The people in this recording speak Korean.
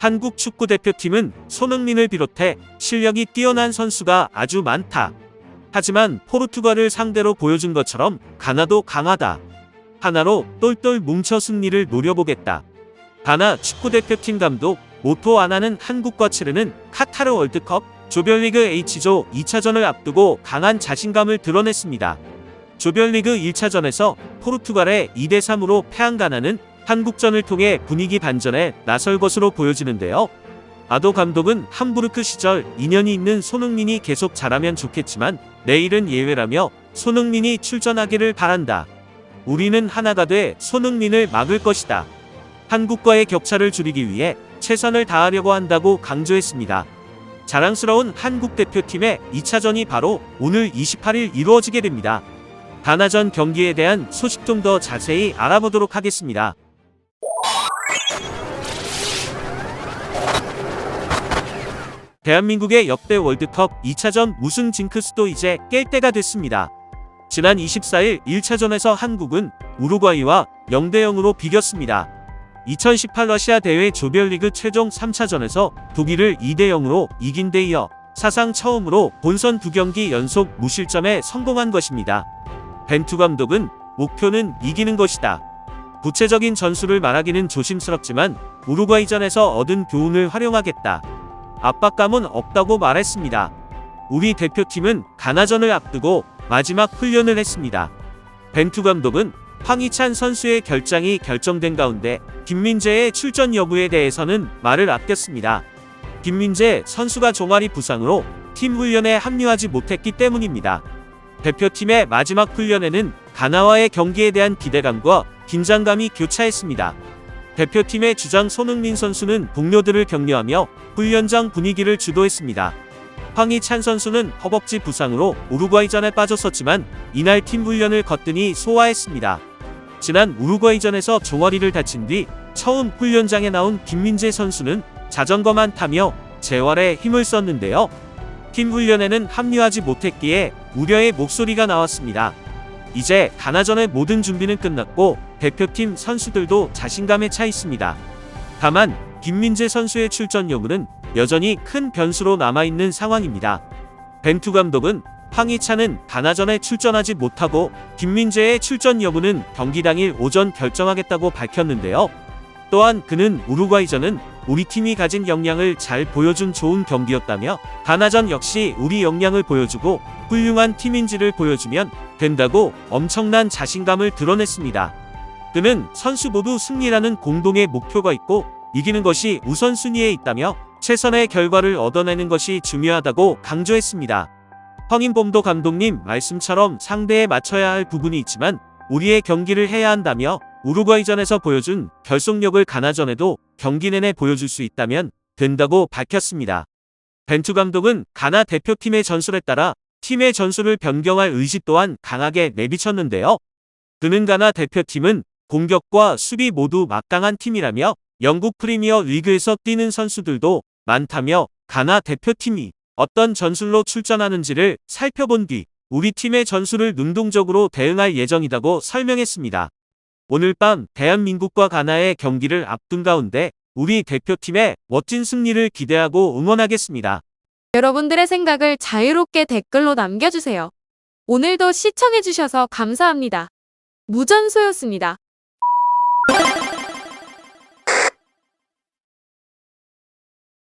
한국 축구대표팀은 손흥민을 비롯해 실력이 뛰어난 선수가 아주 많다. 하지만 포르투갈을 상대로 보여준 것처럼 가나도 강하다. 하나로 똘똘 뭉쳐 승리를 노려보겠다. 가나 축구대표팀 감독 모토 아나는 한국과 치르는 카타르 월드컵 조별리그 H조 2차전을 앞두고 강한 자신감을 드러냈습니다. 조별리그 1차전에서 포르투갈에 2대3으로 패한 가나는 한국전을 통해 분위기 반전에 나설 것으로 보여지는데요. 아도 감독은 함부르크 시절 인연이 있는 손흥민이 계속 잘하면 좋겠지만 내일은 예외라며 손흥민이 출전하기를 바란다. 우리는 하나가 돼 손흥민을 막을 것이다. 한국과의 격차를 줄이기 위해 최선을 다하려고 한다고 강조했습니다. 자랑스러운 한국 대표팀의 2차전이 바로 오늘 28일 이루어지게 됩니다. 가나전 경기에 대한 소식 좀 더 자세히 알아보도록 하겠습니다. 대한민국의 역대 월드컵 2차전 우승 징크스도 이제 깰 때가 됐습니다. 지난 24일 1차전에서 한국은 우루과이와 0대 0으로 비겼습니다. 2018 러시아 대회 조별리그 최종 3차전에서 독일을 2대 0으로 이긴 데 이어 사상 처음으로 본선 두 경기 연속 무실점에 성공한 것입니다. 벤투 감독은 목표는 이기는 것이다. 구체적인 전술을 말하기는 조심스럽지만 우루과이전에서 얻은 교훈을 활용하겠다. 압박감은 없다고 말했습니다. 우리 대표팀은 가나전을 앞두고 마지막 훈련을 했습니다. 벤투 감독은 황희찬 선수의 결장이 결정된 가운데 김민재의 출전 여부에 대해서는 말을 아꼈습니다. 김민재 선수가 종아리 부상으로 팀 훈련에 합류하지 못했기 때문입니다. 대표팀의 마지막 훈련에는 가나와의 경기에 대한 기대감과 긴장감이 교차했습니다. 대표팀의 주장 손흥민 선수는 동료들을 격려하며 훈련장 분위기를 주도했습니다. 황희찬 선수는 허벅지 부상으로 우루과이전에 빠졌었지만 이날 팀 훈련을 거뜬히 소화했습니다. 지난 우루과이전에서 종아리를 다친 뒤 처음 훈련장에 나온 김민재 선수는 자전거만 타며 재활에 힘을 썼는데요. 팀 훈련에는 합류하지 못했기에 우려의 목소리가 나왔습니다. 이제 가나전의 모든 준비는 끝났고 대표팀 선수들도 자신감에 차 있습니다. 다만 김민재 선수의 출전 여부는 여전히 큰 변수로 남아있는 상황입니다. 벤투 감독은 황희찬은 가나전에 출전하지 못하고 김민재의 출전 여부는 경기 당일 오전 결정하겠다고 밝혔는데요. 또한 그는 우루과이전은 우리 팀이 가진 역량을 잘 보여준 좋은 경기였다며 가나전 역시 우리 역량을 보여주고 훌륭한 팀인지를 보여주면 된다고 엄청난 자신감을 드러냈습니다. 그는 선수 모두 승리라는 공동의 목표가 있고 이기는 것이 우선순위에 있다며 최선의 결과를 얻어내는 것이 중요하다고 강조했습니다. 황인범도 감독님 말씀처럼 상대에 맞춰야 할 부분이 있지만 우리의 경기를 해야 한다며 우루과이전에서 보여준 결속력을 가나전에도 경기 내내 보여줄 수 있다면 된다고 밝혔습니다. 벤투 감독은 가나 대표팀의 전술에 따라 팀의 전술을 변경할 의지 또한 강하게 내비쳤는데요. 그는 가나 대표팀은 공격과 수비 모두 막강한 팀이라며 영국 프리미어 리그에서 뛰는 선수들도 많다며 가나 대표팀이 어떤 전술로 출전하는지를 살펴본 뒤 우리 팀의 전술을 능동적으로 대응할 예정이라고 설명했습니다. 오늘 밤 대한민국과 가나의 경기를 앞둔 가운데 우리 대표팀의 멋진 승리를 기대하고 응원하겠습니다. 여러분들의 생각을 자유롭게 댓글로 남겨주세요. 오늘도 시청해주셔서 감사합니다. 무전소였습니다.